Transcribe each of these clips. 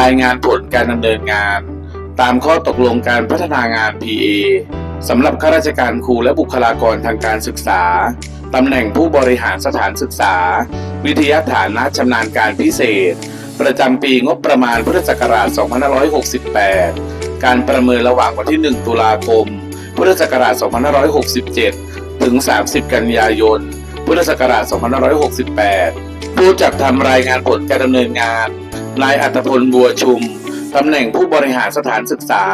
รายงานผลการดำเนินงาน ตามข้อตกลงการพัฒนางาน PA สำหรับข้าราชการครูและบุคลากรทางการศึกษา ตำแหน่งผู้บริหารสถานศึกษา วิทยาฐานะชำนาญการพิเศษ ประจำปีงบประมาณพุทธศักราช 2568 การประเมินระหว่างวันที่ 1 ตุลาคม พุทธศักราช 2567 ถึง 30 กันยายน พุทธศักราช 2568 ผู้จัดทำรายงานผลการดำเนินงาน นายอัตพลบัวชุม ตำแหน่งผู้บริหารสถานศึกษา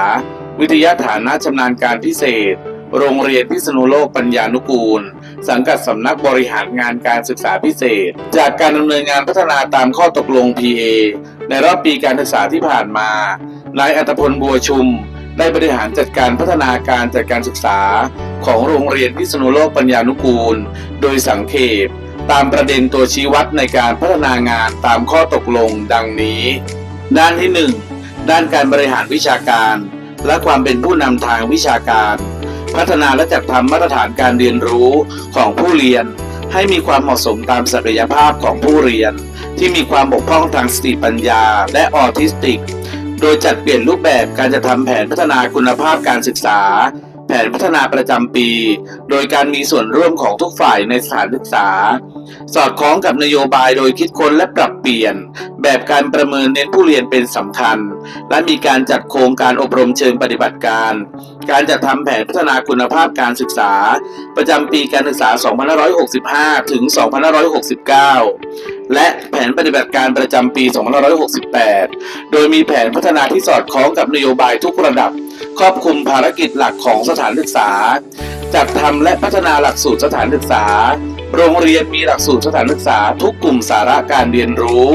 วิทยาฐานะชำนาญการพิเศษ โรงเรียนพิษณุโลกปัญญานุกูล สังกัดสำนักบริหารงานการศึกษาพิเศษ จากการดำเนินงานพัฒนาตามข้อตกลง PA ในรอบปีการศึกษาที่ผ่านมา นายอัตพลบัวชุม ได้บริหารจัดการพัฒนาการจัดการศึกษา ของโรงเรียนพิษณุโลกปัญญานุกูล โดยสังเขปตามประเด็นตัวชี้วัดในการพัฒนางานตามข้อตกลงดังนี้ ด้านที่ 1 ด้านการบริหารวิชาการ และความเป็นผู้นำทางวิชาการ พัฒนาและจัดทำมาตรฐานการเรียนรู้ของผู้เรียน ให้มีความเหมาะสมตามศักยภาพของผู้เรียน ที่มีความบกพร่องทางสติปัญญาและออทิสติก โดยจัดเปลี่ยนรูปแบบการจะทำแผนพัฒนาคุณภาพการศึกษา แผนพัฒนาประจำปี โดยการมีส่วนร่วมของทุกฝ่ายในสถานศึกษา สอดคล้องกับนโยบายโดยคิดค้นและปรับเปลี่ยน แบบการประเมินเน้นผู้เรียนเป็นสำคัญ และมีการจัดโครงการอบรมเชิงปฏิบัติการ การจัดทำแผนพัฒนาคุณภาพการศึกษา ประจำปีการศึกษา 2565 ถึง 2569 และแผนปฏิบัติการประจำปี 2568 โดยมีแผนพัฒนาที่สอดคล้องกับนโยบายทุกระดับ ครอบคลุมภารกิจหลักของสถานศึกษา จัดทำและพัฒนาหลักสูตรสถานศึกษา โรงเรียนมีหลักสูตรสถานศึกษา ทุกกลุ่มสาระการเรียนรู้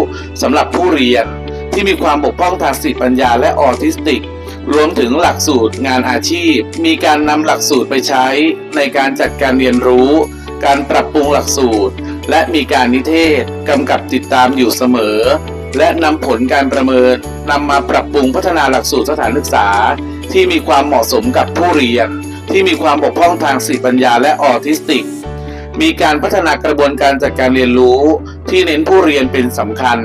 สำหรับผู้เรียน ที่มีความบกพร่องทางสติปัญญาและออทิสติกรวมถึงหลักสูตรงานอาชีพ มีการนำหลักสูตรไปใช้ในการจัดการเรียนรู้ การปรับปรุงหลักสูตร และมีการนิเทศกำกับติดตามอยู่เสมอ และนำผลการประเมินนำมาปรับปรุงพัฒนาหลักสูตรสถานศึกษา ที่มีความเหมาะสมกับผู้เรียน ที่มีความบกพร่องทางสติปัญญาและออทิสติก มีการพัฒนากระบวนการจัดการเรียนรู้ ที่เน้นผู้เรียนเป็นสำคัญ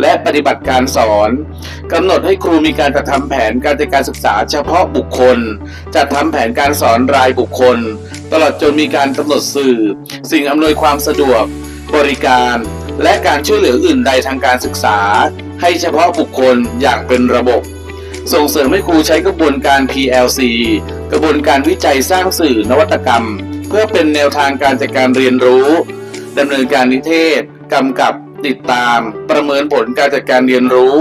และปฏิบัติการสอนกำหนดให้ครูมีการจัดทำแผนการจัดการศึกษาเฉพาะบุคคล จัดทำแผนการสอนรายบุคคล ตลอดจนมีการกำหนดสื่อ สิ่งอำนวยความสะดวก บริการ และการช่วยเหลืออื่นใดทางการศึกษา ให้เฉพาะบุคคลอย่างเป็นระบบ ส่งเสริมให้ครูใช้กระบวนการ PLC กระบวนการวิจัยสร้างสื่อนวัตกรรม เพื่อเป็นแนวทางการจัดการเรียนรู้ดำเนินการนิเทศกำกับ ติดตาม ประเมินผลการจัดการเรียนรู้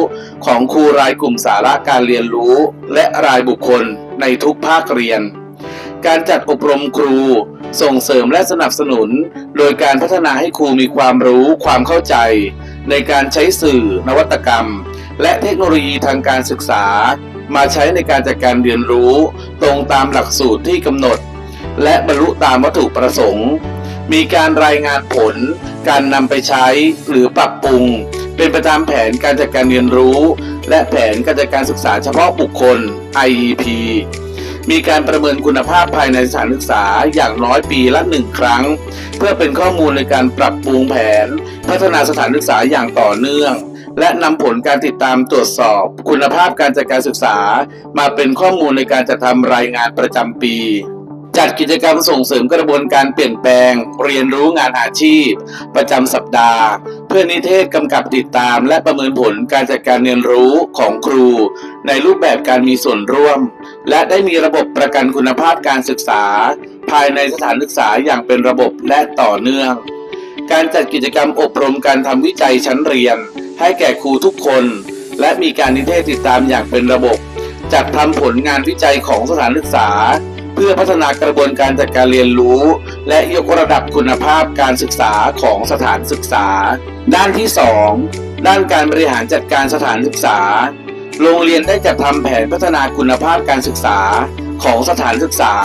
ของครูรายกลุ่มสาระการเรียนรู้ และรายบุคคลในทุกภาคเรียน การจัดอบรมครู ส่งเสริมและสนับสนุน โดยการพัฒนาให้ครูมีความรู้ความเข้าใจ ในการใช้สื่อ นวัตกรรม และเทคโนโลยีทางการศึกษา มาใช้ในการจัดการเรียนรู้ ตรงตามหลักสูตรที่กำหนด และบรรลุตามวัตถุประสงค์ มีการรายงานผล การนำไปใช้หรือปรับปรุง เป็นไปตามแผนการจัดการเรียนรู้ และแผนการจัดการศึกษาเฉพาะบุคคล IEP มีการประเมินคุณภาพภายในสถานศึกษาอย่างน้อยปีละหนึ่งครั้ง เพื่อเป็นข้อมูลในการปรับปรุงแผน พัฒนาสถานศึกษาอย่างต่อเนื่อง และนำผลการติดตามตรวจสอบ คุณภาพการจัดการศึกษา มาเป็นข้อมูลในการจัดทำรายงานประจำปี จัดกิจกรรมส่งเสริมกระบวนการเปลี่ยนแปลง เรียนรู้งานอาชีพ ประจำสัปดาห์ เพื่อนิเทศกำกับติดตาม และประเมินผลการจัดการเรียนรู้ของครู ในรูปแบบการมีส่วนร่วม และได้มีระบบประกันคุณภาพการศึกษา ภายในสถานศึกษาอย่างเป็นระบบและต่อเนื่อง การจัดกิจกรรมอบรมการทำวิจัยชั้นเรียน ให้แก่ครูทุกคน และมีการนิเทศติดตามอย่างเป็นระบบจัดทำผลงานวิจัยของสถานศึกษา พื่อพัฒนากระบวนการจัดการเรียนรู้ และยกระดับคุณภาพการศึกษาของสถานศึกษา ด้านที่ 2 ด้านการบริหารจัดการสถานศึกษา โรงเรียนได้จัดทำแผนพัฒนาคุณภาพการศึกษาของสถานศึกษา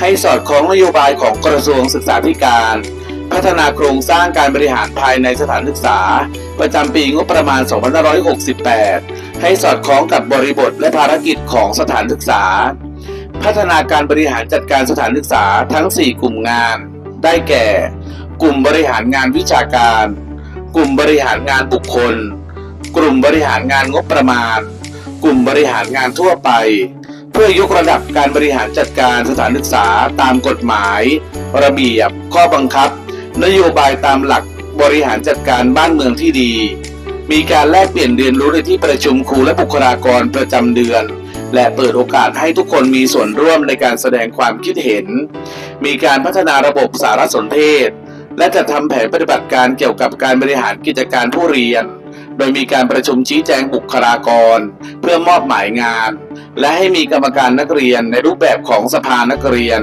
ให้สอดคล้องนโยบายของกระทรวงศึกษาธิการ พัฒนาโครงสร้างการบริหารภายในสถานศึกษา ประจำปีงบประมาณ 2568 ให้สอดคล้องกับบริบทและภารกิจของสถานศึกษา พัฒนาการบริหารจัดการสถานศึกษาทั้ง 4 กลุ่มงาน ได้แก่ กลุ่มบริหารงานวิชาการ กลุ่มบริหารงานบุคคล กลุ่มบริหารงานงบประมาณ กลุ่มบริหารงานทั่วไป เพื่อยกระดับการบริหารจัดการสถานศึกษาตามกฎหมาย ระเบียบ ข้อบังคับ นโยบายตามหลักบริหารจัดการบ้านเมืองที่ดี มีการแลกเปลี่ยนเรียนรู้ในที่ประชุมครูและบุคลากรประจำเดือน และเปิดโอกาสให้ทุกคนมีส่วนร่วมในการแสดงความคิดเห็น มีการพัฒนาระบบสารสนเทศ และจัดทำแผนปฏิบัติการเกี่ยวกับการบริหารกิจการผู้เรียน โดยมีการประชุมชี้แจงบุคลากร เพื่อมอบหมายงาน และให้มีกรรมการนักเรียนในรูปแบบของสภานักเรียน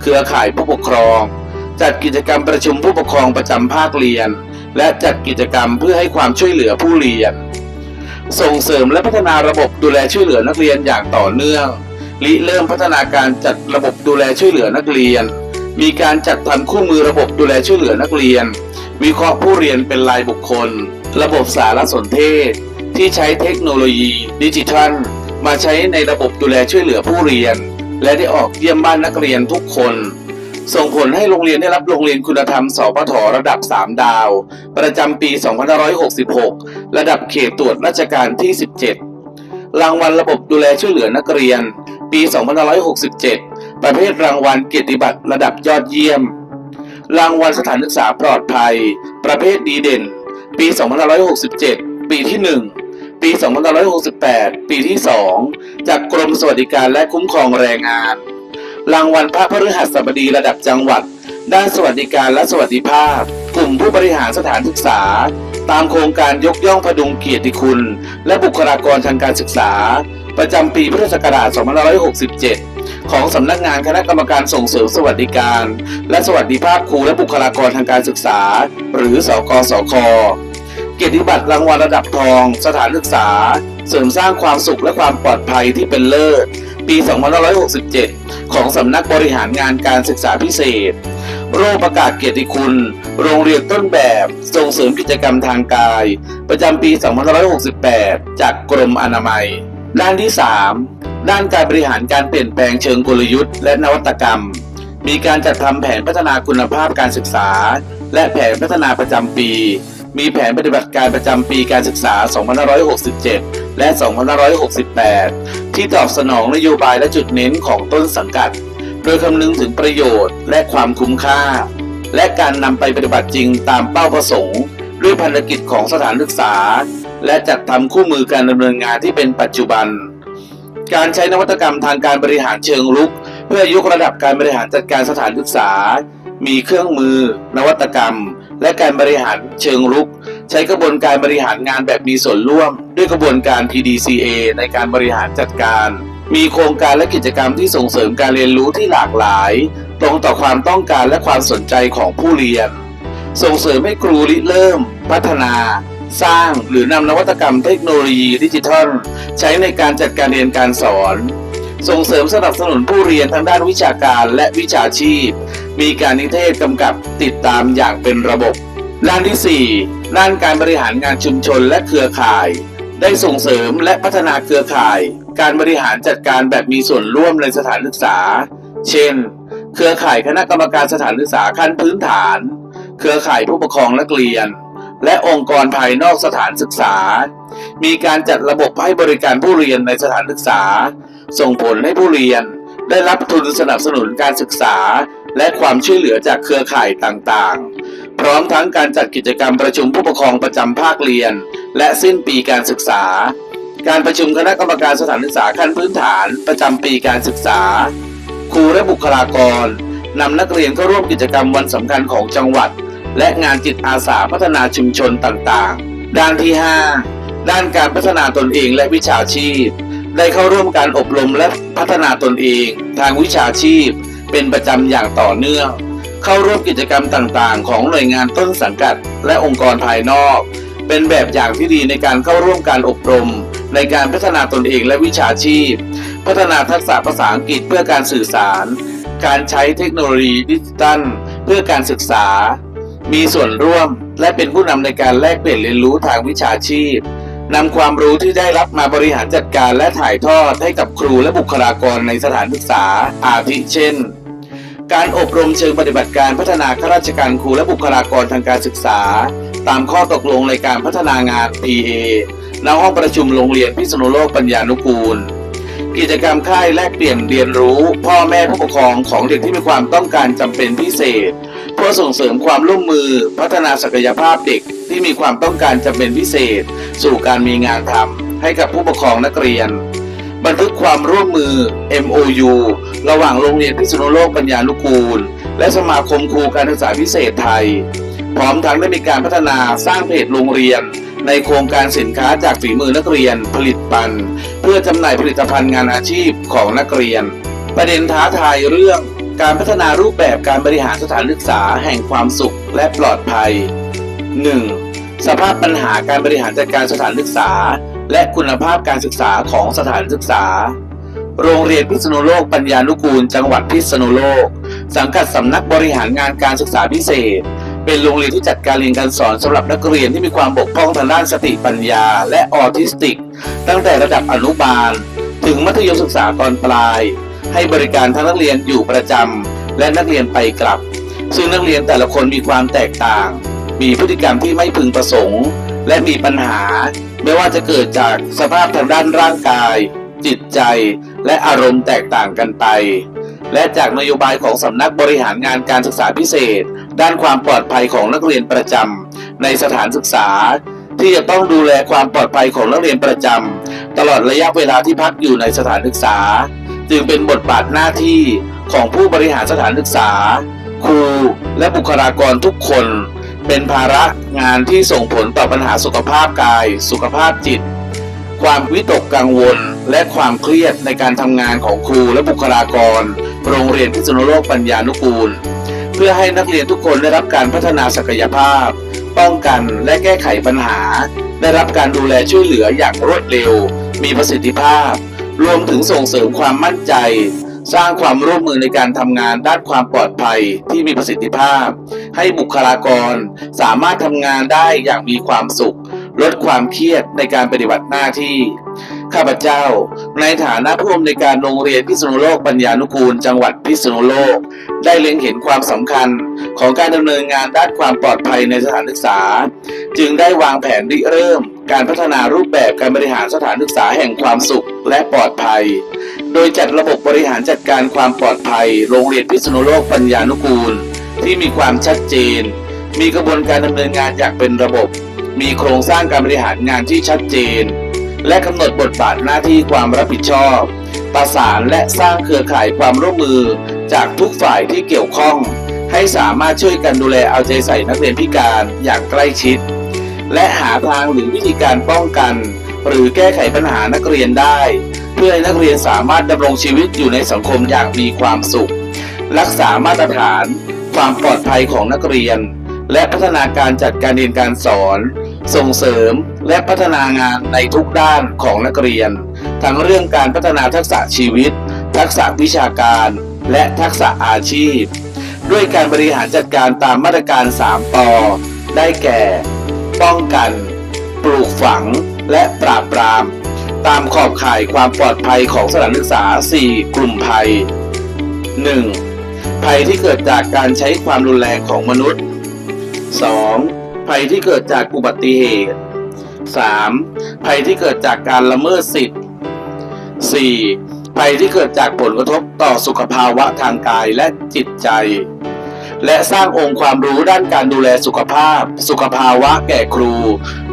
เครือข่ายผู้ปกครอง จัดกิจกรรมประชุมผู้ปกครองประจำภาคเรียน และจัดกิจกรรมเพื่อให้ความช่วยเหลือผู้เรียน ส่งเสริมและพัฒนาระบบดูแลช่วยเหลือนักเรียนอย่างต่อเนื่องริเริ่มพัฒนาการจัดระบบดูแลช่วยเหลือนักเรียน มีการจัดทำคู่มือระบบดูแลช่วยเหลือนักเรียน วิเคราะห์ผู้เรียนเป็นรายบุคคล ระบบสารสนเทศ ที่ใช้เทคโนโลยี ดิจิทัล มาใช้ในระบบดูแลช่วยเหลือผู้เรียน และได้ออกเยี่ยมบ้านนักเรียนทุกคน ส่งผลให้โรงเรียนได้รับโรงเรียนคุณธรรมสพทระดับ 3 ดาว ประจำปี 2566 ระดับเขตตรวจราชการที่ 17 รางวัลระบบดูแลช่วยเหลือนักเรียน ปี 2567 ประเภทรางวัลเกียรติบัตรระดับยอดเยี่ยม รางวัลสถานศึกษาปลอดภัย ประเภทดีเด่น ปี 2567 ปีที่ 1ปี 2568 ปีที่ 2 จากกรมสวัสดิการและคุ้มครองแรงงาน รางวัลพระพฤหัสบดีระดับจังหวัด ด้านสวัสดิการและสวัสดิภาพ กลุ่มผู้บริหารสถานศึกษา ตามโครงการยกย่องพดุงเกียรติคุณ และบุคลากรทางการศึกษา ประจำปีพุทธศักราช 2567 ของสำนักงานคณะกรรมการส่งเสริมสวัสดิการ และสวัสดิภาพครูและบุคลากรทางการศึกษา หรือสกสคเกียรติบัตรรางวัลระดับทอง สถานศึกษา เสริมสร้างความสุขและความปลอดภัยที่เป็นเลิศ ปี 2567 ของสำนักบริหารงานการศึกษาพิเศษ โรงประกาศเกียรติคุณ โรงเรียนต้นแบบส่งเสริมกิจกรรมทางกาย ประจำปี 2568 จากกรมอนามัย ด้านที่ 3 ด้านการบริหารการเปลี่ยนแปลงเชิงกลยุทธ์ และนวัตกรรม มีการจัดทำแผนพัฒนาคุณภาพการศึกษา และแผนพัฒนาประจำปี มีแผนปฏิบัติการประจำปีการศึกษา 2567 และ 2568 ที่ตอบสนองนโยบายและจุดเน้นของต้นสังกัด โดยคำนึงถึงประโยชน์และความคุ้มค่า และการนำไปปฏิบัติจริงตามเป้าประสงค์ด้วยภารกิจของสถานศึกษา และจัดทำคู่มือการดำเนินงานที่เป็นปัจจุบัน การใช้นวัตกรรมทางการบริหารเชิงรุก เพื่อยกระดับการบริหารจัดการสถานศึกษา มีเครื่องมือ นวัตกรรม และการบริหารเชิงรุก ใช้กระบวนการบริหารงานแบบมีส่วนร่วม ด้วยกระบวนการ PDCA ในการบริหารจัดการ มีโครงการและกิจกรรมที่ส่งเสริมการเรียนรู้ที่หลากหลาย ตรงต่อความต้องการและความสนใจของผู้เรียน ส่งเสริมให้ครูริเริ่ม พัฒนา สร้างหรือนำนวัตกรรมเทคโนโลยีดิจิทัล ใช้ในการจัดการเรียนการสอน ส่งเสริมสนับสนุนผู้เรียนทางด้านวิชาการและวิชาชีพ มีการนิเทศกำกับติดตามอย่างเป็นระบบ ด้านที่ 4 ด้านการบริหารงานชุมชนและเครือข่าย ได้ส่งเสริมและพัฒนาเครือข่าย การบริหารจัดการแบบมีส่วนร่วมในสถานศึกษา เช่น เครือข่ายคณะกรรมการสถานศึกษาขั้นพื้นฐาน เครือข่ายผู้ปกครองนักเรียนและองค์กรภายนอกสถานศึกษา มีการจัดระบบให้บริการผู้เรียนในสถานศึกษา ส่งผลให้ผู้เรียนได้รับทุนสนับสนุนการศึกษา และความช่วยเหลือจากเครือข่ายต่างๆ พร้อมทั้งการจัดกิจกรรมประชุมผู้ปกครองประจำภาคเรียน และสิ้นปีการศึกษา การประชุมคณะกรรมการสถานศึกษาขั้นพื้นฐานประจำปีการศึกษา ครูและบุคลากรนำนักเรียนเข้าร่วมกิจกรรมวันสำคัญของจังหวัด และงานจิตอาสาพัฒนาชุมชนต่างๆ ด้านที่ 5 ด้านการพัฒนาตนเองและวิชาชีพ ได้เข้าร่วมการอบรมและพัฒนาตนเอง ทางวิชาชีพ เป็นประจำอย่างต่อเนื่อง เข้าร่วมกิจกรรมต่างๆ ของหน่วยงานต้นสังกัด และองค์กรภายนอก เป็นแบบอย่างที่ดีในการเข้าร่วมการอบรม ในการพัฒนาตนเองและวิชาชีพ พัฒนาทักษะภาษาอังกฤษเพื่อการสื่อสาร การใช้เทคโนโลยีดิจิตัล เพื่อการศึกษา มีส่วนร่วมและเป็นผู้นำในการแลกเปลี่ยนเรียนรู้ทางวิชาชีพ นำความรู้ที่ได้รับมาบริหารจัดการและถ่ายทอดให้กับครูและบุคลากรในสถานศึกษา อาทิเช่น การอบรมเชิงปฏิบัติการพัฒนาข้าราชการครูและบุคลากรทางการศึกษา ตามข้อตกลงในการพัฒนางาน PA ณห้องประชุมโรงเรียนพิษณุโลกปัญญานุกูล กิจกรรมค่ายแลกเปลี่ยนเรียนรู้ พ่อแม่ผู้ปกครองของเด็กที่มีความต้องการจำเป็นพิเศษ เพื่อส่งเสริมความร่วมมือพัฒนาศักยภาพเด็กที่มีความต้องการจำเป็นพิเศษ สู่การมีงานทำให้กับผู้ปกครองนักเรียน บันทึกความร่วมมือ MOU ระหว่างโรงเรียนพิษณุโลกปัญญานุกูล และสมาคมครูการศึกษาพิเศษไทย พร้อมทั้งได้มีการพัฒนาสร้างเพจโรงเรียน ในโครงการสินค้าจากฝีมือนักเรียนผลิตภัณฑ์เพื่อจำหน่ายผลิตภัณฑ์งานอาชีพของนักเรียน ประเด็นท้าทายเรื่องการพัฒนารูปแบบการบริหารสถานศึกษาแห่งความสุขและปลอดภัย 1. สภาพปัญหาการบริหารจัดการสถานศึกษา และคุณภาพการศึกษาของสถานศึกษา โรงเรียนพิษณุโลกปัญญานุกูล จังหวัดพิษณุโลก สังกัดสำนักบริหารงานการศึกษาพิเศษ เป็นโรงเรียนที่จัดการเรียนการสอนสำหรับนักเรียนที่มีความบกพร่องทางด้านสติปัญญา และออทิสติก ตั้งแต่ระดับอนุบาล ถึงมัธยมศึกษาตอนปลาย ให้บริการทั้งนักเรียนอยู่ประจำและนักเรียนไปกลับ ซึ่งนักเรียนแต่ละคนมีความแตกต่าง มีพฤติกรรมที่ไม่พึงประสงค์ และมีปัญหา ไม่ว่าจะเกิดจากสภาพทางด้านร่างกาย จิตใจ และอารมณ์แตกต่างกันไปและจากนโยบายของสำนักบริหารงานการศึกษาพิเศษ ด้านความปลอดภัยของนักเรียนประจำในสถานศึกษา ที่จะต้องดูแลความปลอดภัยของนักเรียนประจำตลอดระยะเวลาที่พักอยู่ในสถานศึกษา จึงเป็นบทบาทหน้าที่ของผู้บริหารสถานศึกษา ครูและบุคลากรทุกคน เป็นภาระงานที่ส่งผลต่อปัญหาสุขภาพกาย สุขภาพจิต ความวิตกกังวล และความเครียดในการทำงานของครูและบุคลากร โรงเรียนพิษณุโลกปัญญานุกูล เพื่อให้นักเรียนทุกคนได้รับการพัฒนาศักยภาพ ป้องกันและแก้ไขปัญหา ได้รับการดูแลช่วยเหลืออย่างรวดเร็ว มีประสิทธิภาพ รวมถึงส่งเสริมความมั่นใจ สร้างความร่วมมือในการทำงานด้านความปลอดภัยที่มีประสิทธิภาพ ให้บุคลากรสามารถทำงานได้อย่างมีความสุข ลดความเครียดในการปฏิบัติหน้าที่ ข้าพเจ้า ในฐานะผู้อำนวยการโรงเรียนพิษณุโลกปัญญานุกูล จังหวัดพิษณุโลก ได้เล็งเห็นความสำคัญของการดำเนินงานด้านความปลอดภัยในสถานศึกษา จึงได้วางแผนริเริ่ม การพัฒนารูปแบบการบริหารสถานศึกษาแห่งความสุขและปลอดภัย โดยจัดระบบบริหารจัดการความปลอดภัย โรงเรียนพิษณุโลกปัญญานุกูล ที่มีความชัดเจน มีกระบวนการดำเนินงานอย่างเป็นระบบ มีโครงสร้างการบริหารงานที่ชัดเจน และกำหนดบทบาทหน้าที่ความรับผิดชอบ ประสานและสร้างเครือข่ายความร่วมมือจากทุกฝ่ายที่เกี่ยวข้อง ให้สามารถช่วยกันดูแลเอาใจใส่นักเรียนพิการอย่างใกล้ชิด และหาทางหรือวิธีการป้องกัน หรือแก้ไขปัญหานักเรียนได้ เพื่อให้นักเรียนสามารถดำรงชีวิตอยู่ในสังคมอย่างมีความสุข รักษามาตรฐาน ความปลอดภัยของนักเรียน และพัฒนาการจัดการเรียนการสอน ส่งเสริมและพัฒนางานในทุกด้านของนักเรียน ทั้งเรื่องการพัฒนาทักษะชีวิต ทักษะวิชาการ และทักษะอาชีพ ด้วยการบริหารจัดการตามมาตรการ 3ปอได้แก่ ป้องกัน ปลูกฝัง และปราบปราม ตามขอบข่ายความปลอดภัยของสถานศึกษา 4 กลุ่มภัย 1. ภัยที่เกิดจากการใช้ความรุนแรงของมนุษย์ 2. ภัยที่เกิดจากอุบัติเหตุ 3. ภัยที่เกิดจากการละเมิดสิทธิ์ 4. ภัยที่เกิดจากผลกระทบต่อสุขภาวะทางกายและจิตใจ และสร้างองค์ความรู้ด้านการดูแลสุขภาพ สุขภาวะแก่ครู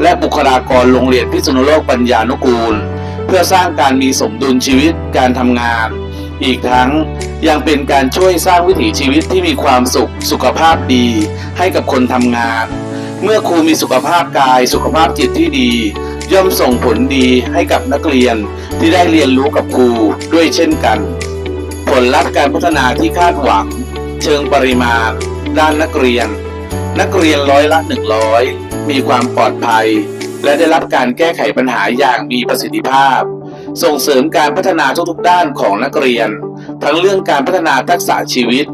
และบุคลากรโรงเรียนพิษณุโลกปัญญานุกูล เพื่อสร้างการมีสมดุลชีวิตการทำงาน อีกทั้งยังเป็นการช่วยสร้างวิถีชีวิตที่มีความสุขสุขภาพดีให้กับคนทำงาน เมื่อครูมีสุขภาพกาย สุขภาพจิตที่ดี ย่อมส่งผลดีให้กับนักเรียนที่ได้เรียนรู้กับครูด้วยเช่นกัน ผลลัพธ์การพัฒนาที่คาดหวัง เชิงปริมาณ ด้านนักเรียน นักเรียนร้อยละ 100 มีความปลอดภัย และได้รับการแก้ไขปัญหาอย่างมีประสิทธิภาพ ส่งเสริมการพัฒนาทุกๆด้านของนักเรียน ทั้งเรื่องการพัฒนาทักษะชีวิต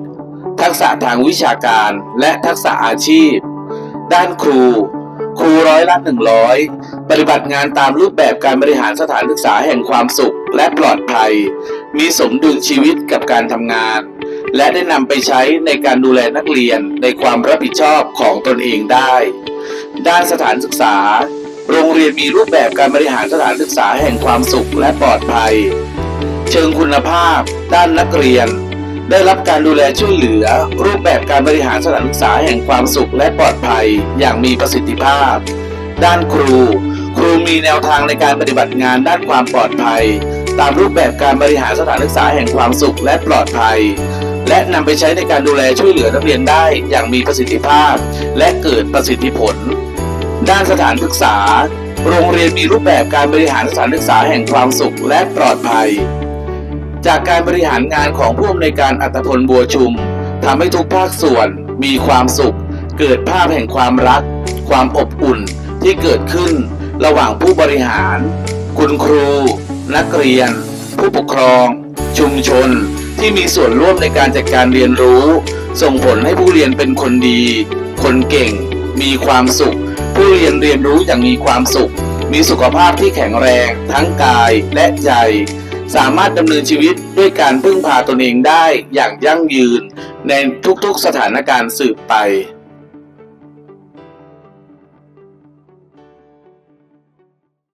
ทักษะทางวิชาการ และทักษะอาชีพ ด้านครู ครูร้อยละ 100 ปฏิบัติงานตามรูปแบบการบริหารสถานศึกษาแห่งความสุขและปลอดภัย มีสมดุลชีวิตกับการทำงาน และได้นำไปใช้ในการดูแลนักเรียนในความรับผิดชอบของตนเองได้ ด้านสถานศึกษา โรงเรียนมีรูปแบบการบริหารสถานศึกษาแห่งความสุขและปลอดภัย เชิงคุณภาพ ด้านนักเรียน ได้รับการดูแลช่วยเหลือ รูปแบบการบริหารสถานศึกษาแห่งความสุขและปลอดภัยอย่างมีประสิทธิภาพ ด้านครู ครูมีแนวทางในการปฏิบัติงานด้านความปลอดภัย ตามรูปแบบการบริหารสถานศึกษาแห่งความสุขและปลอดภัย และนำไปใช้ในการดูแลช่วยเหลือนักเรียนได้อย่างมีประสิทธิภาพ และเกิดประสิทธิผล ด้านสถานศึกษา โรงเรียนมีรูปแบบการบริหารสถานศึกษาแห่งความสุขและปลอดภัย จากการบริหารงานของผู้อำนวยการอัตพลบัวชุมทำให้ทุกภาคส่วนมีความสุข เกิดภาพแห่งความรัก ความอบอุ่นที่เกิดขึ้นระหว่างผู้บริหาร คุณครู นักเรียน ผู้ปกครอง ชุมชน ที่มีส่วนร่วมในการจัดการเรียนรู้ ส่งผลให้ผู้เรียนเป็นคนดี คนเก่ง มีความสุข ผู้เรียนเรียนรู้อย่างมีความสุข มีสุขภาพที่แข็งแรง ทั้งกายและใจ สามารถดำเนินชีวิตด้วยการพึ่งพาตนเองได้อย่างยั่งยืนในทุกๆสถานการณ์สืบไป